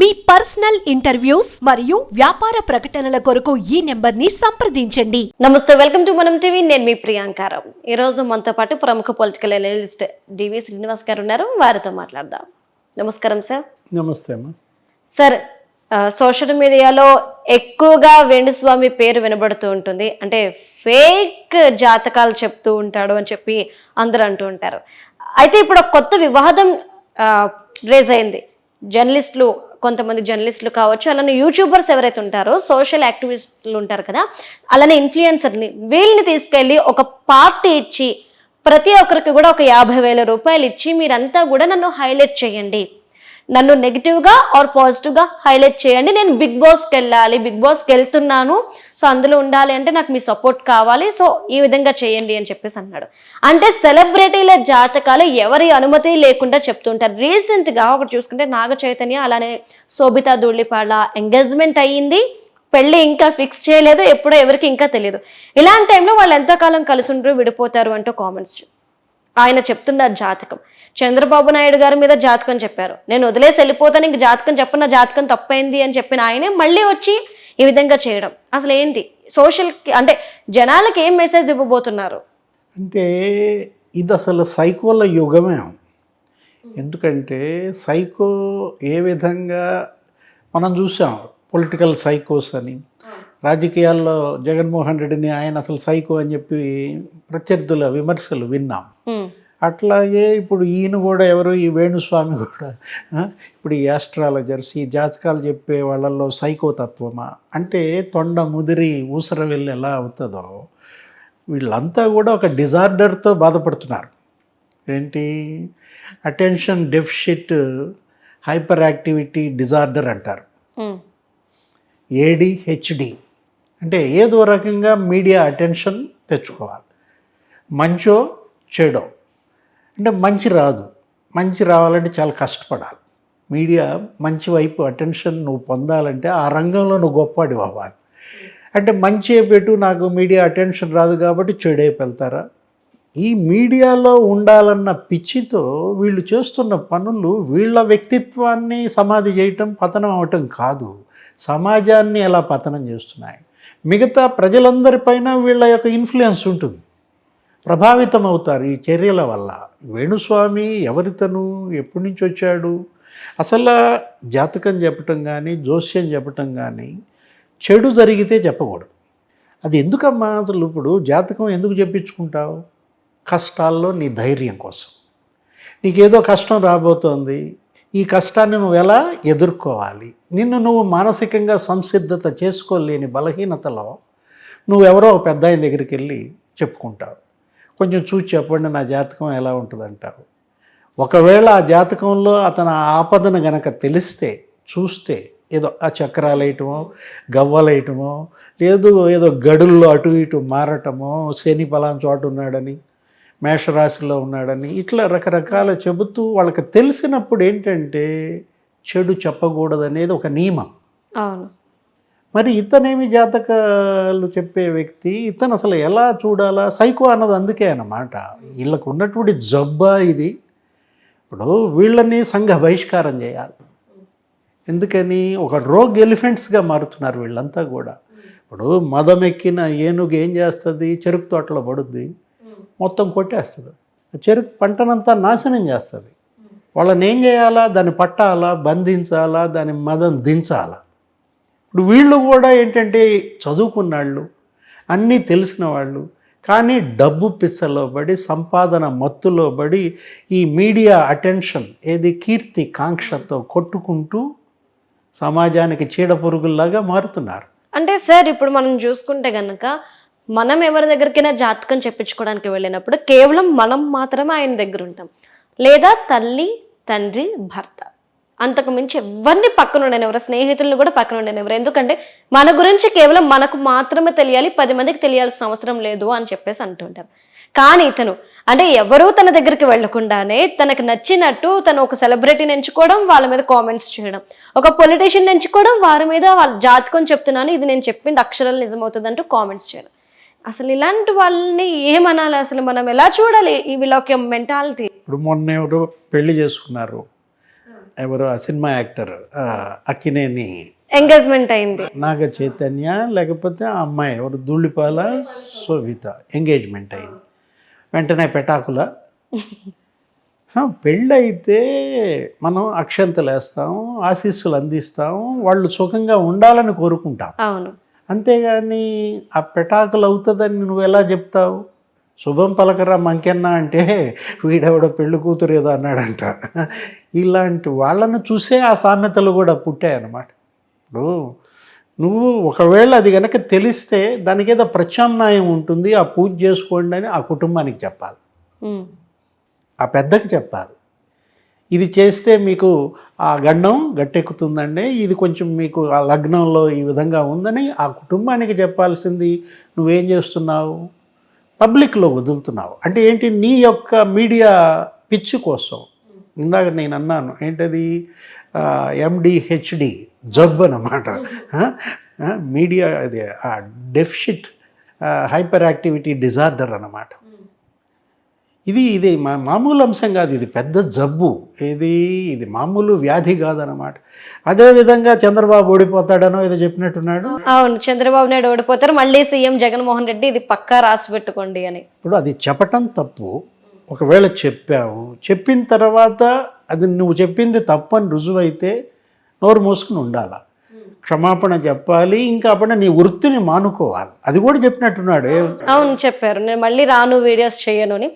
మీ personal interviews మరియు వ్యాపార ప్రకటనల కొరకు ఈ నెంబర్ని సంప్రదించండి. నమస్తే వెల్కమ్ టు మనం టీవీ. నేను మీ ప్రియాంకారం ఈ రోజు మనతో పాటు ప్రముఖ పొలిటికల్ అనలిస్ట్ డివి శ్రీనివాస్ గారు ఉన్నారు. వారితో మాట్లాడదాం. నమస్కారం సార్. నమస్తే అమ్మా. సార్ సోషల్ మీడియాలో ఎక్కువగా వేణుస్వామి పేరు వినబడుతూ ఉంటుంది. అంటే ఫేక్ జాతకాలు చెప్తూ ఉంటాడు అని చెప్పి అందరూ అంటూ ఉంటారు. అయితే ఇప్పుడు కొత్త వివాదం రేజ్ అయింది. జర్నలిస్టులు కొంతమంది జర్నలిస్టులు కావచ్చు అలానే యూట్యూబర్స్ ఎవరైతే ఉంటారో సోషల్ యాక్టివిస్టులు ఉంటారు కదా అలానే ఇన్ఫ్లుయెన్సర్ని వీళ్ళని తీసుకెళ్ళి ఒక పార్టీ ఇచ్చి ప్రతి ఒక్కరికి కూడా ఒక యాభై వేల రూపాయలు ఇచ్చి మీరంతా కూడా నన్ను హైలైట్ చేయండి. నన్ను నెగిటివ్గా ఆర్ పాజిటివ్గా హైలైట్ చేయండి. నేను బిగ్ బాస్కి వెళ్ళాలి. బిగ్ బాస్కి వెళ్తున్నాను. సో అందులో ఉండాలి అంటే నాకు మీ సపోర్ట్ కావాలి. సో ఈ విధంగా చేయండి అని చెప్పేసి అన్నాడు. అంటే సెలబ్రిటీల జాతకాలు ఎవరి అనుమతి లేకుండా చెప్తుంటారు. రీసెంట్గా ఒకటి చూసుకుంటే నాగ చైతన్య అలానే శోభితా ధూళిపాళ్ళ ఎంగేజ్మెంట్ అయ్యింది. పెళ్ళి ఇంకా ఫిక్స్ చేయలేదు. ఎప్పుడో ఎవరికి ఇంకా తెలియదు. ఇలాంటి టైంలో వాళ్ళు ఎంతకాలం కలిసి ఉండరు విడిపోతారు అంటూ కామెంట్స్ ఆయన చెప్తున్నారు జాతకం. చంద్రబాబు నాయుడు గారి మీద జాతకం చెప్పారు. నేను వదిలేసి వెళ్ళిపోతాను ఇంక జాతకం చెప్పిన జాతకం తప్పైంది అని చెప్పిన ఆయనే మళ్ళీ వచ్చి ఈ విధంగా చేయడం. అసలు ఏంటి? సోషల్ అంటే జనాలకి ఏం మెసేజ్ ఇవ్వబోతున్నారు? అంటే ఇది అసలు సైకోల యుగమే. ఎందుకంటే సైకో ఏ విధంగా మనం చూసాం పొలిటికల్ సైకోస్ అని. రాజకీయాల్లో జగన్మోహన్ రెడ్డిని ఆయన అసలు సైకో అని చెప్పి ప్రత్యర్థుల విమర్శలు విన్నాం. అట్లాగే ఇప్పుడు ఈయన కూడా ఎవరు? ఈ వేణుస్వామి కూడా. ఇప్పుడు ఈ ఆస్ట్రాలజర్స్ ఈ జాతకాలు చెప్పే వాళ్ళల్లో సైకోతత్వమా అంటే తొండ ముదిరి ఊసర వెళ్ళి ఎలా అవుతుందో వీళ్ళంతా కూడా ఒక డిజార్డర్తో బాధపడుతున్నారు. ఏంటి? Attention deficit hyperactivity disorder అంటారు. ఏడిహెచ్డి అంటే ఏదో రకంగా మీడియా అటెన్షన్ తెచ్చుకోవాలి? మంచో చెడో. అంటే మంచి రాదు. మంచి రావాలంటే చాలా కష్టపడాలి. మీడియా మంచి వైపు అటెన్షన్ నువ్వు పొందాలంటే ఆ రంగంలో నువ్వు గొప్పవాడి అవ్వాలి. అంటే మంచి పెట్టు నాకు మీడియా అటెన్షన్ రాదు కాబట్టి చెడైపు వెళ్తారా ఈ మీడియాలో ఉండాలన్న పిచ్చితో వీళ్ళు చేస్తున్న పనులు వీళ్ళ వ్యక్తిత్వాన్ని సమాధి చేయటం పతనం అవటం కాదు. సమాజాన్ని ఎలా పతనం చేస్తున్నాయి? మిగతా ప్రజలందరిపైన వీళ్ళ యొక్క ఇన్ఫ్లుయెన్స్ ఉంటుంది. ప్రభావితం అవుతారు ఈ చర్యల వల్ల. వేణుస్వామి ఎవరితను? ఎప్పటి నుంచి వచ్చాడు? అసలు జాతకం చెప్పటం కానీ జోస్యం చెప్పటం కానీ చెడు జరిగితే చెప్పకూడదు. అది ఎందుకమ్మా? అసలు ఇప్పుడు జాతకం ఎందుకు చెప్పించుకుంటావు? కష్టాల్లో నీ ధైర్యం కోసం. నీకేదో కష్టం రాబోతోంది. ఈ కష్టాన్ని నువ్వు ఎలా ఎదుర్కోవాలి? నిన్ను నువ్వు మానసికంగా సంసిద్ధత చేసుకోలేని బలహీనతలో నువ్వెవరో ఒక పెద్ద ఆయన దగ్గరికి వెళ్ళి చెప్పుకుంటావు. కొంచెం చూసి చెప్పండి నా జాతకం ఎలా ఉంటుందంటావు. ఒకవేళ ఆ జాతకంలో అతను ఆ ఆపదను గనక తెలిస్తే చూస్తే ఏదో ఆ చక్రాలు వేయటమో గవ్వలేయటమో లేదు ఏదో గడుల్లో అటు ఇటు మారటమో శని పలానా చోటు ఉన్నాడని మేషరాశిలో ఉన్నాడని ఇట్లా రకరకాల చెబుతూ వాళ్ళకి తెలిసినప్పుడు ఏంటంటే చెడు చెప్పకూడదు అనేది ఒక నియమం. అవును. మరి ఇతనేమి జాతకాలు చెప్పే వ్యక్తి ఇతను అసలు ఎలా చూడాలా సైకో అన్నది అందుకే అన్నమాట. వీళ్ళకు ఉన్నటువంటి జబ్బా ఇది. ఇప్పుడు వీళ్ళని సంఘ బహిష్కారం చేయాలి. ఎందుకని? ఒక రోగ్ ఎలిఫెంట్స్గా మారుతున్నారు వీళ్ళంతా కూడా. ఇప్పుడు మదం ఎక్కిన ఏనుగు ఏం చేస్తుంది? చెరుకు తోటలో పడుద్ది. మొత్తం కొట్టేస్తుంది. చెరుకు పంటనంతా నాశనం చేస్తుంది. వాళ్ళని ఏం చేయాలా? దాన్ని పట్టాలా? బంధించాలా? దాని మదం దించాలా? ఇప్పుడు వీళ్ళు కూడా ఏంటంటే చదువుకున్నాళ్ళు అన్నీ తెలిసిన వాళ్ళు కానీ డబ్బు పిచ్చలో పడి సంపాదన మత్తులో పడి ఈ మీడియా అటెన్షన్ ఏది కీర్తి కాంక్షతో కొట్టుకుంటూ సమాజానికి చీడ పురుగుల్లాగా మారుతున్నారు. అంటే సార్ ఇప్పుడు మనం చూసుకుంటే కనుక మనం ఎవరి దగ్గరికైనా జాతకం చెప్పించుకోవడానికి వెళ్ళినప్పుడు కేవలం మనం మాత్రమే ఆయన దగ్గర ఉంటాం. లేదా తల్లి తండ్రి భర్త. అంతకు మించి ఎవరిని పక్కన ఉండనివ్వరు ఎవరు స్నేహితులను కూడా పక్కన ఉండనివ్వరు ఎవరు. ఎందుకంటే మన గురించి కేవలం మనకు మాత్రమే తెలియాలి పది మందికి తెలియాల్సిన అవసరం లేదు అని చెప్పేసి అంటుంటారు కానీ ఇతను అంటే ఎవరూ తన దగ్గరికి వెళ్ళకుండానే తనకు నచ్చినట్టు తను ఒక సెలబ్రిటీని ఎంచుకోవడం వాళ్ళ మీద కామెంట్స్ చేయడం. ఒక పొలిటీషియన్ ఎంచుకోవడం వారి మీద వాళ్ళ జాతకం చెప్తున్నాను ఇది నేను చెప్పింది అక్షరాలు నిజమవుతుంది అంటూ కామెంట్స్ చేయడం. అసలు ఇలాంటి వాళ్ళని ఏమనాలి? అసలు మనం ఎలా చూడాలి ఈ వీళ్ళ యొక్క మెంటాలిటీ ఇప్పుడు మొన్న ఎవరో పెళ్ళి చేసుకున్నారు. ఎవరు ఆ సినిమా యాక్టర్ అక్కినేని. ఎంగేజ్మెంట్ అయింది. నాగ చైతన్య లేకపోతే ఆ అమ్మాయి ఎవరు? ధూళిపాల శోభిత. ఎంగేజ్మెంట్ అయింది. వెంటనే పెటాకుల. పెళ్ళైతే మనం అక్షంతలు వేస్తాం ఆశీస్సులు అందిస్తాం వాళ్ళు సుఖంగా ఉండాలని కోరుకుంటాం. అవును. అంతేగాని ఆ పెటాకులు అవుతుందని నువ్వు ఎలా చెప్తావు? శుభం పలకరా మంకెన్న అంటే వీడెవడో పెళ్ళి కూతురు ఏదో అన్నాడంట. ఇలాంటి వాళ్ళను చూసే ఆ సామెతలు కూడా పుట్టాయన్నమాట. ఇప్పుడు నువ్వు ఒకవేళ అది కనుక తెలిస్తే దానికి ఏదో ప్రత్యామ్నాయం ఉంటుంది ఆ పూజ చేసుకోండి అని ఆ కుటుంబానికి చెప్పాలి. ఆ పెద్దకి చెప్పాలి. ఇది చేస్తే మీకు ఆ గండం గట్టెక్కుతుందండి. ఇది కొంచెం మీకు ఆ లగ్నంలో ఈ విధంగా ఉందని ఆ కుటుంబానికి చెప్పాల్సింది. నువ్వేం చేస్తున్నావు? పబ్లిక్లో వదులుతున్నావు. అంటే ఏంటి? నీ యొక్క మీడియా పిచ్చి కోసం. ఇందాక నేను అన్నాను ఏంటది? ఎండిహెచ్డి జబ్బు అన్నమాట. మీడియా అది డెఫిషిట్ హైపర్ యాక్టివిటీ డిజార్డర్ అన్నమాట. ఇది ఇది మా మామూలు అంశం కాదు ఇది పెద్ద జబ్బు. ఇది ఇది మామూలు వ్యాధి కాదనమాట అదేవిధంగా చంద్రబాబు ఓడిపోతాడనో ఏదో చెప్పినట్టున్నాడు. అవును చంద్రబాబు నాయుడు ఓడిపోతారు. మళ్ళీ సీఎం జగన్మోహన్ రెడ్డి ఇది పక్కా రాసి పెట్టుకోండి అని. ఇప్పుడు అది చెప్పటం తప్పు. ఒకవేళ చెప్పావు చెప్పిన తర్వాత అది నువ్వు చెప్పింది తప్పు అని రుజువైతే నోరు మూసుకుని ఉండాల? క్షమాపణ చెప్పాలి ఇంకా అప్పుడు నీ వృత్తిని మానుకోవాలి. అది కూడా చెప్పినట్టున్నాడు. అవును చెప్పారు. నేను మళ్ళీ రాను వీడియోస్ చేయను అని.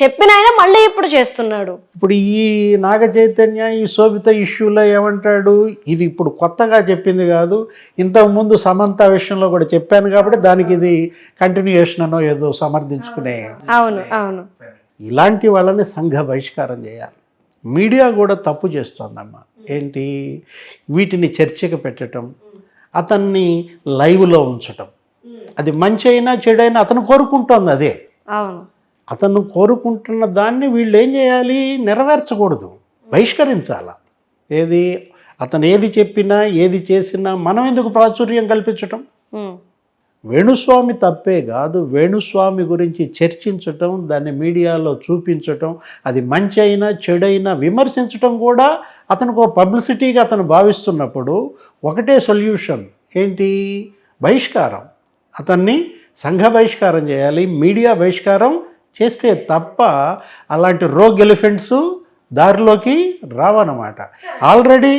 చెప్పిన ఆయన మళ్ళీ ఇప్పుడు చేస్తున్నాడు. ఇప్పుడు ఈ నాగ చైతన్య ఈ శోభిత ఇష్యూలో ఏమంటాడు? ఇది ఇప్పుడు కొత్తగా చెప్పింది కాదు. ఇంతకుముందు సమంత విషయంలో కూడా చెప్పాను కాబట్టి దానికి ఇది కంటిన్యూయేషన్ అనో ఏదో సమర్థించుకునే అవును అవును. ఇలాంటి వాళ్ళని సంఘ బహిష్కారం చేయాలి. మీడియా కూడా తప్పు చేస్తోందమ్మా. ఏంటి? వీటిని చర్చకు పెట్టడం అతన్ని లైవ్లో ఉంచటం. అది మంచి అయినా చెడైనా అతను కోరుకుంటోంది అదే. అతను కోరుకుంటున్న దాన్ని వీళ్ళు ఏం చేయాలి? నెరవేర్చకూడదు. బహిష్కరించాల? ఏది? అతను ఏది చెప్పినా ఏది చేసినా మనం ఎందుకు ప్రాచుర్యం కల్పించటం. వేణుస్వామి తప్పే కాదు. వేణుస్వామి గురించి చర్చించటం దాన్ని మీడియాలో చూపించటం అది మంచి అయినా చెడైనా విమర్శించటం కూడా అతనికి ఒక పబ్లిసిటీగా అతను భావిస్తున్నప్పుడు ఒకటే సొల్యూషన్. ఏంటి? బహిష్కారం. అతన్ని సంఘ బహిష్కారం చేయాలి మీడియా బహిష్కారం చేస్తే తప్ప అలాంటి రోగ్ ఎలిఫెంట్స్ దారిలోకి రావన్నమాట. ఆల్రెడీ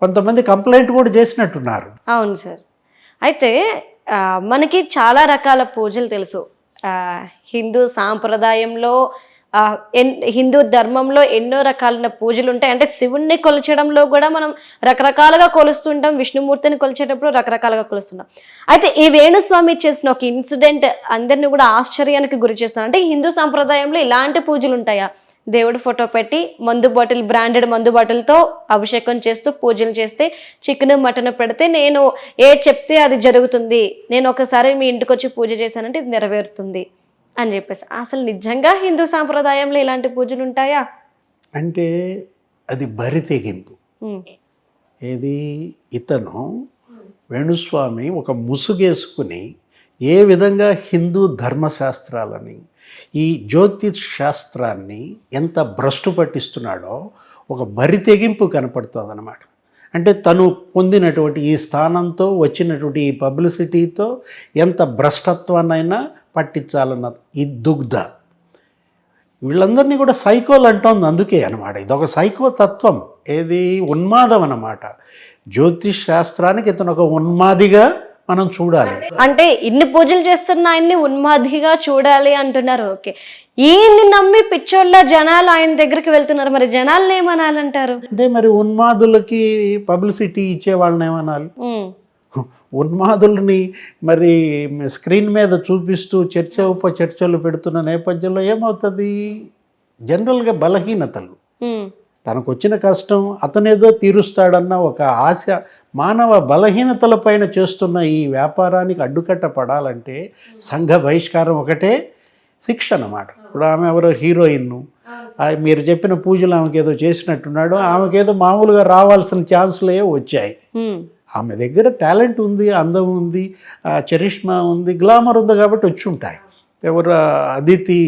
కొంతమంది కంప్లైంట్ కూడా చేసినట్టున్నారు. అవును సార్. అయితే మనకి చాలా రకాల పూజలు తెలుసు. హిందూ సాంప్రదాయంలో హిందూ ధర్మంలో ఎన్నో రకాలైన పూజలు ఉంటాయి. అంటే శివుణ్ణి కొలిచడంలో కూడా మనం రకరకాలుగా కొలుస్తుంటాం. విష్ణుమూర్తిని కొలిచేటప్పుడు రకరకాలుగా కొలుస్తుంటాం. అయితే ఈ వేణుస్వామి చేసిన ఒక ఇన్సిడెంట్ అందరిని కూడా ఆశ్చర్యానికి గురి చేస్తున్నాం అంటే హిందూ సాంప్రదాయంలో ఇలాంటి పూజలు ఉంటాయా? దేవుడు ఫోటో పెట్టి మందు బాటిల్ బ్రాండెడ్ మందు బాటిల్తో అభిషేకం చేస్తూ పూజలు చేస్తే చికెన్ మటన్ పెడితే నేను ఏ చెప్తే అది జరుగుతుంది. నేను ఒకసారి మీ ఇంటికి వచ్చి పూజ చేశానంటే ఇది నెరవేరుతుంది. అని చెప్పేసి. అసలు నిజంగా హిందూ సాంప్రదాయంలో ఇలాంటి పూజలు ఉంటాయా? అంటే అది బరి తెగింపు. ఏది? ఇతను వేణుస్వామి ఒక ముసుగేసుకుని ఏ విధంగా హిందూ ధర్మశాస్త్రాలని ఈ జ్యోతిష్ శాస్త్రాన్ని ఎంత భ్రష్టు పట్టిస్తున్నాడో ఒక బరి తెగింపు కనపడుతుంది అనమాట అంటే తను పొందినటువంటి ఈ స్థానంతో వచ్చినటువంటి ఈ పబ్లిసిటీతో ఎంత భ్రష్టత్వాన్నైనా పట్టించాలన్న ఈ దుగ్ధ. వీళ్ళందరినీ కూడా సైకోలు అంటోంది అందుకే అనమాట ఇది ఒక సైకో తత్వం. ఏది? ఉన్మాదం అన్నమాట. జ్యోతిష్ శాస్త్రానికి ఇతను ఒక ఉన్మాదిగా మనం చూడాలి. అంటే ఇన్ని పూజలు చేస్తున్న ఆయన్ని ఉన్మాదిగా చూడాలి అంటున్నారు. ఓకే. ఈయన్ని నమ్మి పిచ్చోళ్ళ జనాలు ఆయన దగ్గరికి వెళ్తున్నారు. మరి జనాల్ని ఏమనాలంటారు? అంటే మరి ఉన్మాదులకి పబ్లిసిటీ ఇచ్చే వాళ్ళని ఏమనాలి ఉన్మాదుల్ని మరి స్క్రీన్ మీద చూపిస్తూ చర్చ ఉప చర్చలు పెడుతున్న నేపథ్యంలో ఏమవుతుంది? జనరల్గా బలహీనతలు. తనకు వచ్చిన కష్టం అతనేదో తీరుస్తాడన్న ఒక ఆశ మానవ బలహీనతల పైన చేస్తున్న ఈ వ్యాపారానికి అడ్డుకట్ట పడాలంటే సంఘ బహిష్కారం ఒకటే శిక్ష అన్నమాట. ఇప్పుడు ఆమె ఎవరో హీరోయిన్ మీరు చెప్పిన పూజలు ఆమెకి ఏదో చేసినట్టున్నాడు. ఆమెకేదో మామూలుగా రావాల్సిన ఛాన్సులే వచ్చాయి. ఆమె దగ్గర టాలెంట్ ఉంది అందం ఉంది చరిష్మా ఉంది గ్లామర్ ఉంది కాబట్టి వచ్చి ఉంటాయి ఎవరు అదితి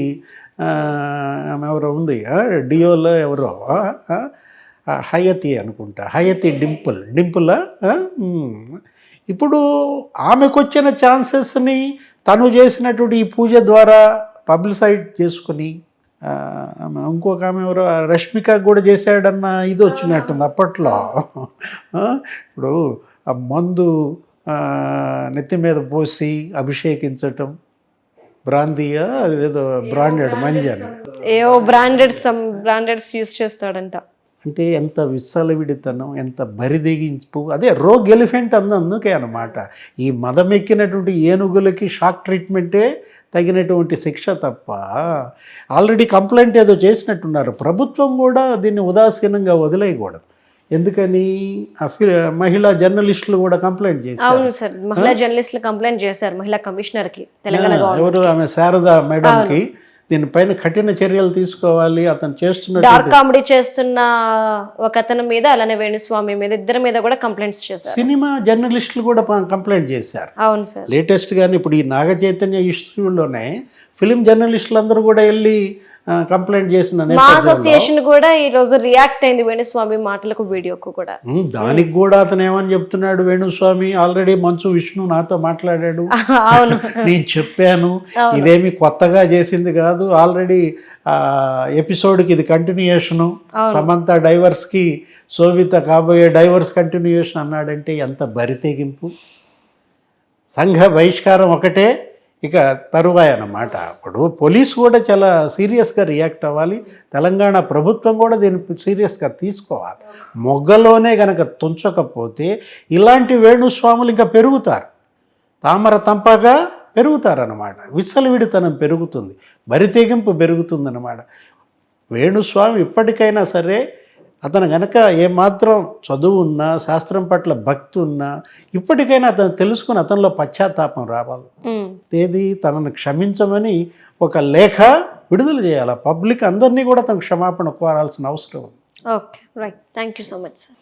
ఆమె ఎవరో ఉంది డియోలో ఎవరో హయతి అనుకుంటా హయతి డింపుల్ డింపులా ఇప్పుడు ఆమెకు వచ్చిన ఛాన్సెస్ని తను చేసినటువంటి ఈ పూజ ద్వారా పబ్లిసైడ్ చేసుకుని ఆమె ఇంకొక ఆమె ఎవరో రష్మిక కూడా చేశాడన్న ఇది వచ్చినట్టుంది అప్పట్లో. ఇప్పుడు మందు ఆ, నెత్తి మీద పోసి అభిషేకించటం. బ్రాందీయా? అదేదో బ్రాండెడ్ మంజన్ ఏవో బ్రాండెడ్ సమ్ బ్రాండెడ్స్ యూస్ చేస్తాడంట. అంటే ఎంత విస్సలవిడితనం ఎంత బరిదెగింపు. అదే రోగ్ ఎలిఫెంట్ అందు అందుకే అనమాట ఈ మదం ఎక్కినటువంటి ఏనుగులకి షాక్ ట్రీట్మెంటే తగినటువంటి శిక్ష తప్ప ఆల్రెడీ కంప్లైంట్ ఏదో చేసినట్టున్నారు. ప్రభుత్వం కూడా దీన్ని ఉదాసీనంగా వదిలేయకూడదు. ఎందుకని? మహిళా జర్నలిస్టులు కూడా కంప్లైంట్ చేశారు. అవును సార్. మహిళా జర్నలిస్టులు కంప్లైంట్ చేశారు. మహిళా కమిషనర్కి తెలంగాణ ఎవరు? ఆమె శారద మేడంకి. దీనిపైన కఠిన చర్యలు తీసుకోవాలి. అతను చేస్తున్న డార్క్ కామెడీ చేస్తున్న ఒక అతని మీద అలానే వేణుస్వామి మీద ఇద్దరి మీద కూడా కంప్లైంట్స్ చేశారు. సినిమా జర్నలిస్టులు కూడా కంప్లైంట్ చేశారు. అవును సార్. లేటెస్ట్ గాని ఇప్పుడు ఈ నాగ చైతన్య ఇష్యూలోనే ఫిలిం జర్నలిస్టులు అందరూ కూడా వెళ్ళి కంప్లైంట్ చేసిన మా అసోసియేషన్ కూడా ఈ రోజు రియాక్ట్ అయింది వేణుస్వామి మాటలకు వీడియోకు కూడా. దానికి కూడా అతను ఏమని చెప్తున్నాడు వేణుస్వామి ఆల్రెడీ మంచు విష్ణు నాతో మాట్లాడాడు. అవును. నేను చెప్పాను. ఇదేమి కొత్తగా చేసింది కాదు. ఆల్రెడీ ఎపిసోడ్కి ఇది కంటిన్యూయేషను సమంత డైవర్స్కి శోభిత కాబోయే డైవర్స్ కంటిన్యూయేషన్ అన్నాడంటే ఎంత బరితెగింపు సంఘ బహిష్కారం ఒకటే. ఇక తరువాయి అన్నమాట అప్పుడు పోలీసు కూడా చాలా సీరియస్గా రియాక్ట్ అవ్వాలి. తెలంగాణ ప్రభుత్వం కూడా దీన్ని సీరియస్గా తీసుకోవాలి. మొగ్గలోనే గనక తుంచకపోతే ఇలాంటి వేణుస్వాములు ఇంకా పెరుగుతారు. తామర తంపగా పెరుగుతారనమాట. విచ్చలవిడితనం పెరుగుతుంది. బరితెగింపు పెరుగుతుందన్నమాట వేణుస్వామి ఇప్పటికైనా సరే అతను గనక ఏమాత్రం చదువు ఉన్నా శాస్త్రం పట్ల భక్తి ఉన్నా ఇప్పటికైనా అతను తెలుసుకుని అతనిలో పశ్చాత్తాపం రావాలి. తేదీ తనను క్షమించమని ఒక లేఖ విడుదల చేయాలి. పబ్లిక్ అందరినీ కూడా తను క్షమాపణ కోరాల్సిన అవసరం ఉంది. Okay right thank you so much sir